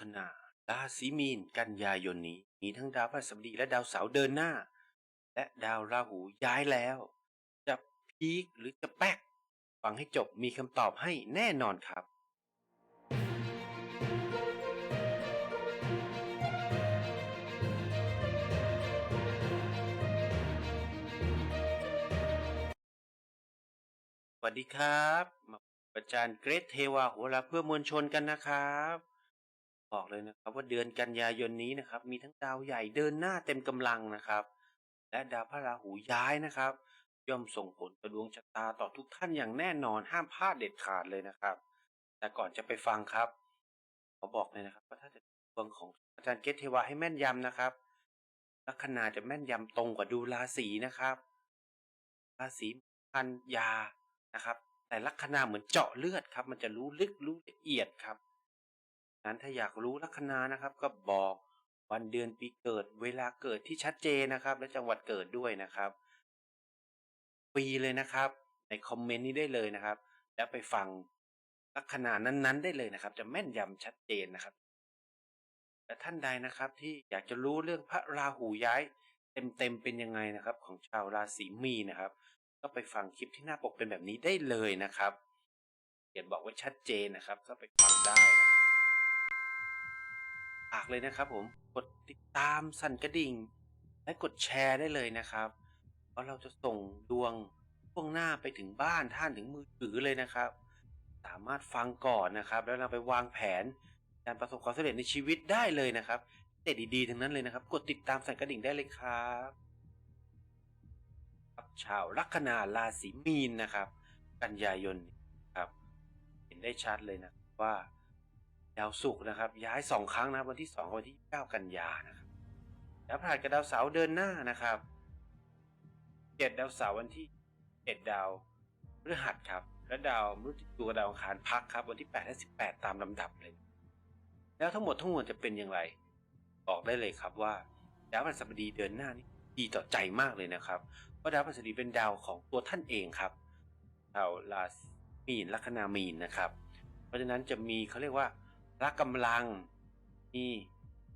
คนาราศีมีน กันยายนนี้ มีทั้งดาวพฤหัสบดีและดาวเสาร์เดินหน้า และดาวราหูย้ายแล้ว จะพีคหรือจะแป๊ก ฟังให้จบมีคำตอบให้แน่นอนครับสวัสดีครับมาพบกับ อาจารย์เกรทเทวาโหราเพื่อมวลชนกันนะครับ บอกเลยนะครับว่าเดือนกันยายนนี้นะครับ มีทั้งดาวใหญ่เดินหน้าเต็มกำลังนะครับ และดาวพระราหูย้ายนะครับ ย่อมส่งผลต่อดวงชะตาต่อทุกท่านอย่างแน่นอนห้ามพลาดเด็ดขาดเลยนะครับ แต่ก่อนจะไปฟังครับขอบอกเลยนะครับว่าถ้าจะดวงของอาจารย์เกรทเทวาให้แม่นยำนะครับลัคนาจะแม่นยำตรงกว่าดูราศีนะครับราศีพันยานะครับ แต่ลัคนาเหมือนเจาะเลือดครับ มันจะรู้ลึกรู้ละเอียดครับ นั้นถ้าอยากรู้ลัคนานะครับ ก็บอกวันเดือนปีเกิด เวลาเกิดที่ชัดเจนนะครับ และจังหวัดเกิดด้วยนะครับปีเลยนะครับ ในคอมเมนต์นี้ได้เลยนะครับ แล้วไปฟังลัคนานั้น ๆ ได้เลยนะครับ จะแม่นยำชัดเจนนะครับและท่านใดนะครับที่อยากจะรู้เรื่องพระราหูย้าย เต็มๆเป็นยังไงนะครับ ของชาวราศีมีนะครับ ก็ไปฟังคลิปที่หน้าปกเป็นแบบนี้ได้เลยนะครับเขียนบอกว่าชัดเจนนะครับ ก็ไปฟังได้นะฝากเลยนะครับผมกดติดตามสั่นกระดิ่ง และกดแชร์ได้เลยนะครับ เพราะเราจะส่งดวงล่วงหน้าไปถึงบ้านท่านถึงมือถือเลยนะครับ สามารถฟังก่อนนะครับ แล้วเราไปวางแผนการประสบความสำเร็จในชีวิตได้เลยนะครับเด็ดดีๆทั้งนั้นเลยนะครับ กดติดตามสั่นกระดิ่งได้เลยครับครับชาวลัคนาราศีมีนนะครับ กันยายนครับ เห็นได้ชัดเลยนะว่า ดาวศุกร์นะครับ ย้ายสองครั้งนะวันที่สองวันที่เก้ากันยานะครับแล้วผ่านกับดาวเสาร์เดินหน้านะครับเจ็ดดาวเสาร์วันที่เจ็ดดาวพฤหัสครับ และดาวมฤตยูกับดาวอังคารพักครับ วันที่แปดและสิบแปดตามลำดับเลย แล้วทั้งหมดทั้งมวลจะเป็นอย่างไร บอกได้เลยครับว่าดาวพฤหัสบดีเดินหน้านี่ดีต่อใจมากเลยนะครับ เพราะดาวพฤหัสบดีเป็นดาวของตัวท่านเองครับดาวราศีมีนลัคนามีนนะครับ เพราะฉะนั้นจะมีเขาเรียกว่า รักกำลังมี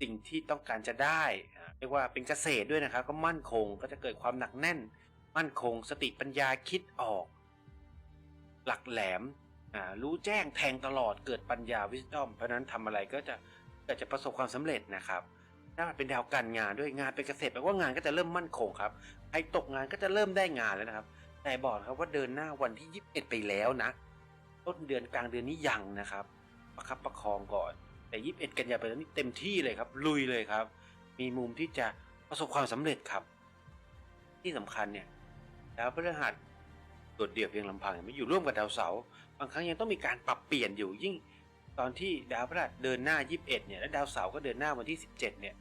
สิ่งที่ต้องการจะได้เรียกว่าเป็นเกษตรด้วยนะครับ ก็มั่นคงก็จะเกิดความหนักแน่น มั่นคงสติปัญญาคิดออก หลักแหลมรู้แจ้งแทงตลอดเกิดปัญญาวิสตอมเพราะนั้นทำอะไรก็จะก็จะประสบความสำเร็จนะครับถ้ามันเป็นดาวการงานด้วยงานเป็นเกษตรแปลว่างานก็จะเริ่มมั่นคงครับใครตกงานก็จะเริ่มได้งานแล้วนะครับ แต่บอกครับว่าเดินหน้าวันที่ 21 ไปแล้วนะ ต้นเดือนกลางเดือนนี้ยังนะครับ ประคับประคองก่อน แต่ 21 กันยายนไปแล้วนี่เต็มที่เลยครับ ลุยเลยครับ มีมุมที่จะประสบความสำเร็จครับ ที่สำคัญเนี่ยดาวพฤหัสโดดเดี่ยวเพียงลำพังไม่อยู่ร่วมกับดาวเสาร์บางครั้งยังต้องมีการปรับเปลี่ยนอยู่ยิ่ง ตอนที่ดาวพฤหัสเดินหน้า 21 เนี่ยและดาวเสาร์ก็เดินหน้าวันที่ 17 เนี่ย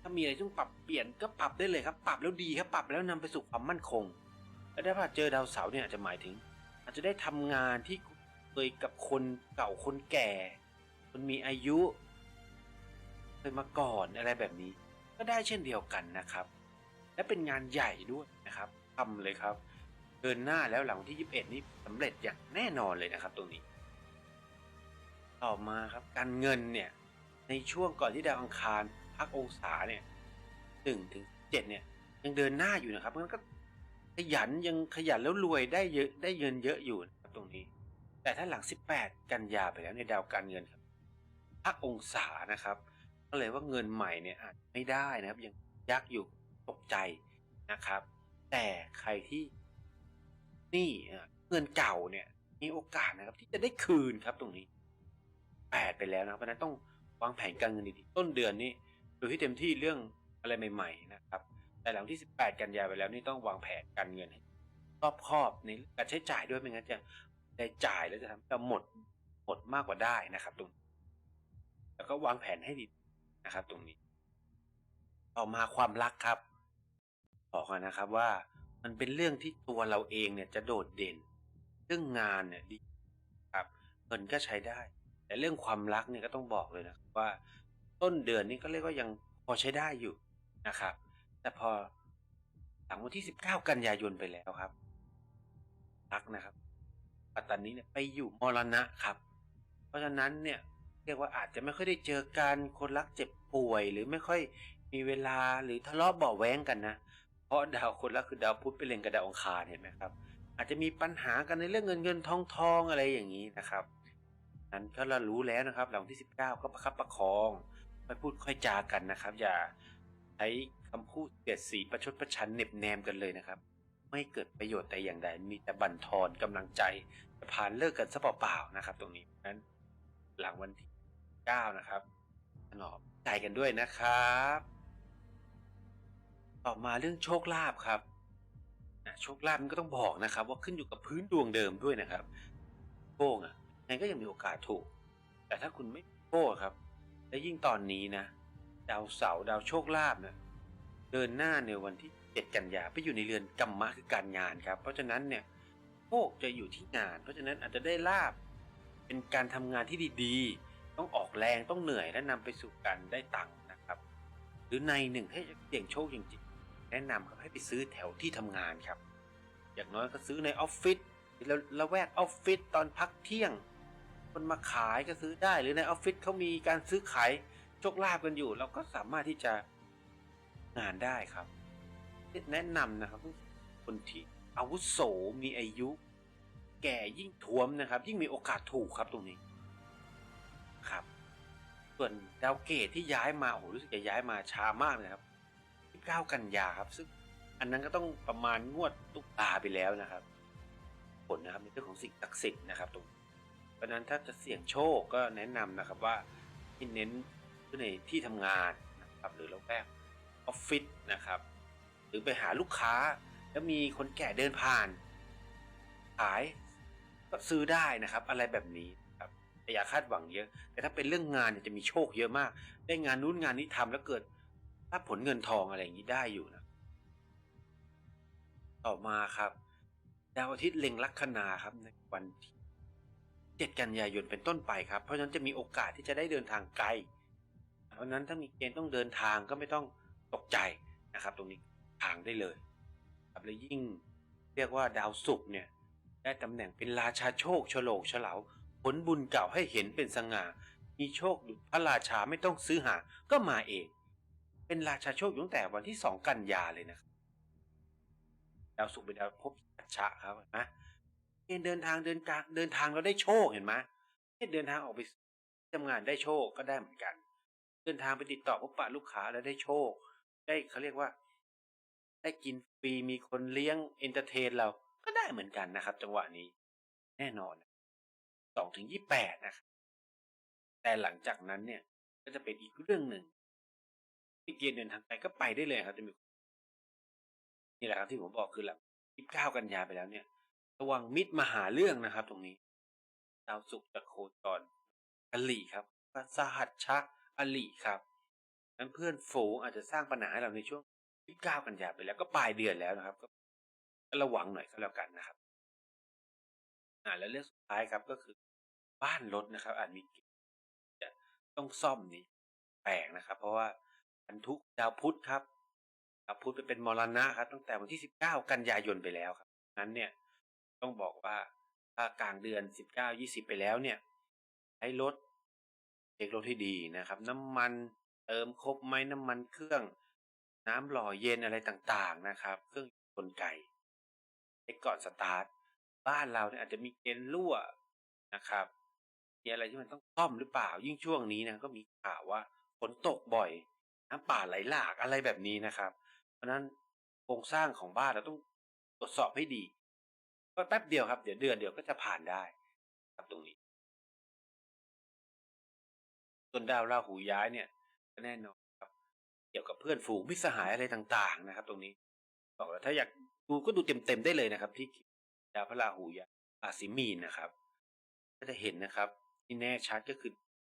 ถ้ามีอะไรต้องปรับเปลี่ยนก็ปรับได้เลยครับ ปรับแล้วดีครับปรับแล้วนำไปสู่ความมั่นคง และถ้าพฤหัสเจอดาวเสาร์เนี่ยอาจจะหมายถึง อาจจะได้ทำงานที่ เคยกับคนเก่าคนแก่ คนมีอายุ เคยมาก่อนอะไรแบบนี้ ก็ได้เช่นเดียวกันนะครับ และเป็นงานใหญ่ด้วยนะครับทำเลยครับเดินหน้าแล้วหลังที่ 21 นี้สำเร็จอย่างแน่นอนเลยนะครับตรงนี้ ต่อมาครับการเงินเนี่ยในช่วงก่อนที่ดาวอังคารพักองศาเนี่ยหนึ่งถึงเจ็ดเนี่ยยังเดินหน้าอยู่นะครับมันก็ขยันยังขยันแล้วรวยได้เยอะได้เงินเยอะอยู่นะครับตรงนี้ แต่ถ้าหลัง 18 กันยาไปแล้วในดาวการเงินครับพักองศานะครับ ก็เลยว่าเงินใหม่เนี่ยอาจไม่ได้นะครับ ยังยักอยู่ตกใจนะครับ แต่ใครที่นี่เงินเก่าเนี่ยมีโอกาสนะครับ ที่จะได้คืนครับตรงนี้แปดไปแล้วนะเพราะฉะนั้นต้องวางแผนการเงินดีๆต้นเดือนนี้ดูให้เต็มที่เรื่องอะไรใหม่ ๆ นะครับ แต่หลังที่ 18 กันยาไปแล้วนี่ต้องวางแผนการเงินให้รอบคอบในการใช้จ่ายด้วยไม่งั้นจะ ได้จ่ายแล้วจะทำให้เราหมดหมดมากกว่าได้นะครับ ตรง แล้วก็วางแผนให้ดีนะครับ ตรงนี้ ต่อมาความรักครับ บอกก่อนนะครับว่ามันเป็นเรื่องที่ตัวเราเองเนี่ยจะโดดเด่น เรื่องงานเนี่ยดีครับเงินก็ใช้ได้ แต่เรื่องความรักเนี่ยก็ต้องบอกเลยนะว่า ต้นเดือนนี้ก็เรียกว่ายังพอใช้ได้อยู่นะครับ แต่พอหลังวันที่ 19 กันยายนไปแล้วครับ รักนะครับ ปัตตานีเนี่ยไปอยู่มรณะครับ เพราะฉะนั้นเนี่ยเรียกว่าอาจจะไม่ค่อยได้เจอกันคนรักเจ็บป่วย หรือไม่ค่อยมีเวลาหรือทะเลาะเบาแว้งกันนะ เพราะดาวคนรักคือดาวพุธไปเล็งกับดาวองคารเห็นไหมครับ อาจจะมีปัญหากันในเรื่องเงินเงินทองทองอะไรอย่างนี้นะครับนั้นก็เรารู้แล้วนะครับหลังที่ 19 ก็ประคับประคองค่อยพูดค่อยจากันนะครับ อย่าใช้คำพูดเสียดสีประชดประชันเน็บแนมกันเลยนะครับ ไม่เกิดประโยชน์แต่อย่างใดมีแต่บั่นทอนกำลังใจจะผ่านเลิกกันซะเปล่าๆนะครับ ตรงนี้นั้นหลังวันที่9นะครับถนอมใจกันด้วยนะครับ ต่อมาเรื่องโชคลาภครับนะโชคลาภมันก็ต้องบอกนะครับ ว่าขึ้นอยู่กับพื้นดวงเดิมด้วยนะครับโป้งอะยังก็ยังมีโอกาสถูก แต่ถ้าคุณไม่โป้ครับ และยิ่งตอนนี้นะ ดาวเสาร์ดาวโชคลาภเนี่ยเดินหน้าในวันที่ 7กันยาไปอยู่ในเรือนกรรมะคือการงานครับ เพราะฉะนั้นเนี่ยโชคจะอยู่ที่งาน เพราะฉะนั้นอาจจะได้ลาบเป็นการทำงานที่ดีๆ ต้องออกแรงต้องเหนื่อยและนำไปสู่การได้ตังค์นะครับ หรือในหนึ่งถ้าจะเสี่ยงโชคจริงๆ แนะนำครับให้ไปซื้อแถวที่ทำงานครับ อย่างน้อยก็ซื้อในออฟฟิศหรือละแวกออฟฟิศตอนพักเที่ยง คนมาขายก็ซื้อได้หรือในออฟฟิศเขามีการซื้อขายโชคลาภกันอยู่ เราก็สามารถที่จะงานได้ครับ แนะนำนะครับ คนที่อาวุโสมีอายุ แก่ยิ่งท้วมนะครับ ยิ่งมีโอกาสถูกครับตรงนี้ครับ ส่วนดาวเกตที่ย้ายมาโอ้โหรู้สึกจะย้ายมาช้ามากเลยครับ9กันยาครับ ซึ่งอันนั้นก็ต้องประมาณงวดตุกตาไปแล้วนะครับ ผลนะครับในเรื่องของสิ่งศักดิ์สิทธิ์นะครับ ตรงเพราะนั้นถ้าจะเสี่ยงโชคก็แนะนำนะครับว่าให้เน้นในที่ทำงานนะครับ หรือละแวกออฟฟิศนะครับ หรือไปหาลูกค้า แล้วมีคนแก่เดินผ่าน ขายก็ซื้อได้นะครับ อะไรแบบนี้ครับแต่อย่าคาดหวังเยอะ แต่ถ้าเป็นเรื่องงานเนี่ยจะมีโชคเยอะมาก ได้งานนู้นงานนี้ทำแล้วเกิดรับผลเงินทองอะไรอย่างนี้ได้อยู่นะต่อมาครับ ดาวอาทิตย์เล็งลัคนาครับในวันที่7กันยายนเป็นต้นไปครับ เพราะฉะนั้นจะมีโอกาสที่จะได้เดินทางไกล เพราะฉะนั้นถ้ามีเกณฑ์ต้องเดินทางก็ไม่ต้องตกใจนะครับ ตรงนี้ ทางได้เลยครับและยิ่งเรียกว่าดาวศุกร์เนี่ยได้ตำแหน่งเป็นราชาโชคฉลกเฉลาผลบุญเก่าให้เห็นเป็นสง่า มีโชคดุจพระราชาไม่ต้องซื้อหาก็มาเอง เป็นราชาโชคตั้งแต่วันที่สองกันยาเลยนะครับดาวศุกร์เป็นดาวภพสัจฉะครับนไหมเดินทางเดินกลางเดินทางเราได้โชคเห็นไหมเกณฑ์เดินทางออกไปทำงานได้โชคก็ได้เหมือนกัน เดินทางไปติดต่อพบปะลูกค้าแล้วได้โชค ได้เขาเรียกว่า ได้กินฟรีมีคนเลี้ยงเอนเตอร์เทนเราก็ได้เหมือนกันนะครับ จังหวะนี้ แน่นอนสองถึงยี่แปดนะครับแต่หลังจากนั้นเนี่ย ก็จะเป็นอีกเรื่องหนึ่งที่เกณฑ์เดินทางไปก็ไปได้เลยครับจะมีนี่แหละครับที่ผมบอกคือหลังยี่เก้ากันยาไปแล้วเนี่ย ระวังมิตรมาหาเรื่องนะครับ ตรงนี้ดาวศุกร์จะโคจรอลีครับสหัสชะอลีครับนั้นเพื่อนฝูงอาจจะสร้างปัญหาให้เราในช่วง ยี่เก้ากันยาไปแล้วก็ปลายเดือนแล้วนะครับ ก็ระวังหน่อยก็แล้วกันนะครับ อ่าแล้วเรื่องสุดท้ายครับก็คือ บ้านรถนะครับอาจมีจะต้องซ่อมนี่แปลกนะครับ เพราะว่าพันธุดาวพุธครับดาวพุธไปเป็นมรณะครับ ตั้งแต่วันที่สิบเก้ากันยายนไปแล้วครับนั้นเนี่ยต้องบอกว่าถ้ากลางเดือนสิบเก้ายี่สิบไปแล้วเนี่ยใช้รถเช็ครถให้ดีนะครับ น้ำมันเติมครบไหมน้ำมันเครื่อง น้ำหล่อเย็นอะไรต่างๆนะครับ เครื่องกลไกเช็คก่อนสตาร์ทบ้านเราเนี่ยอาจจะมีเกณฑ์รั่วนะครับมีอะไรที่มันต้องซ่อมหรือเปล่า ยิ่งช่วงนี้นะก็มีข่าวว่าฝนตกบ่อยน้ำป่าไหลหลากอะไรแบบนี้นะครับ เพราะนั้นโครงสร้างของบ้านเราต้องตรวจสอบให้ดี ก็แป๊บเดียวครับ เดี๋ยวเดือนเดียวก็จะผ่านได้ ครับตรงนี้ส่วนดาวราหูย้ายเนี่ยแน่นอน เกี่ยวกับเพื่อนฝูงมิสหายอะไรต่างๆนะครับ ตรงนี้บอกแล้วถ้าอยากดูก็ดูเต็มๆได้เลยนะครับ ที่ดาวพระราหูยายราศีมีนนะครับ ก็จะเห็นนะครับ ที่แน่ชัดก็คือ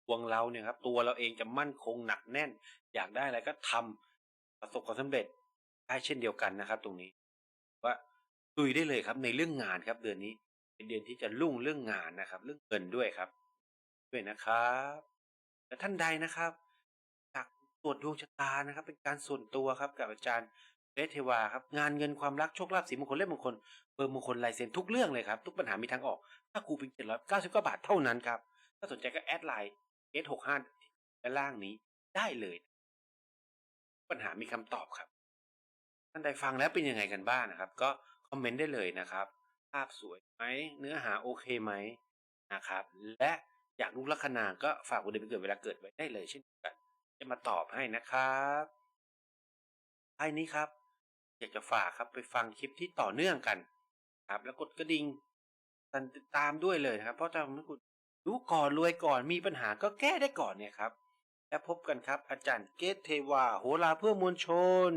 ดวงเราเนี่ยครับ ตัวเราเองจะมั่นคงหนักแน่น อยากได้อะไรก็ทำประสบความสำเร็จได้เช่นเดียวกันนะครับ ตรงนี้ ว่าลุยได้เลยครับ ในเรื่องงานครับ เดือนนี้ เป็นเดือนที่จะรุ่งเรื่องงานนะครับ เรื่องเงินด้วยครับด้วยนะครับและท่านใดนะครับ ตรวจดวงชะตานะครับ เป็นการส่วนตัวครับกับอาจารย์เรเทวาครับงานเงินความรักโชคลาภสีมงคลเล่มมงคลเบอร์มงคลลายเซ็นทุกเรื่องเลยครับทุกปัญหามีทางออกถ้าครูเพียงเจ็ดร้อยเก้าสิบกว่าบาทเท่านั้นครับถ้าสนใจก็แอดไลน์เอสหกห้าด้านล่างนี้ได้เลย ปัญหามีคำตอบครับท่านใดฟังแล้วเป็นยังไงกันบ้างนะครับ ก็คอมเมนต์ได้เลยนะครับ ภาพสวยไหมเนื้อหาโอเคไหมนะครับ และอยากรู้ลัคนาก็ฝากวันเดือนปีเกิดเวลาเกิดไว้ได้เลยเช่นกัน จะมาตอบให้นะครับท้ายนี้ครับ อยากจะฝากครับไปฟังคลิปที่ต่อเนื่องกัน ครับ แล้วกดกระดิ่งติดตามด้วยเลยครับ เพราะจะทำให้คุณรู้ก่อนรวยก่อนมีปัญหาก็แก้ได้ก่อนเนี่ยครับ แล้วพบกันครับ อาจารย์เกตเทวา โหราเพื่อมวลชน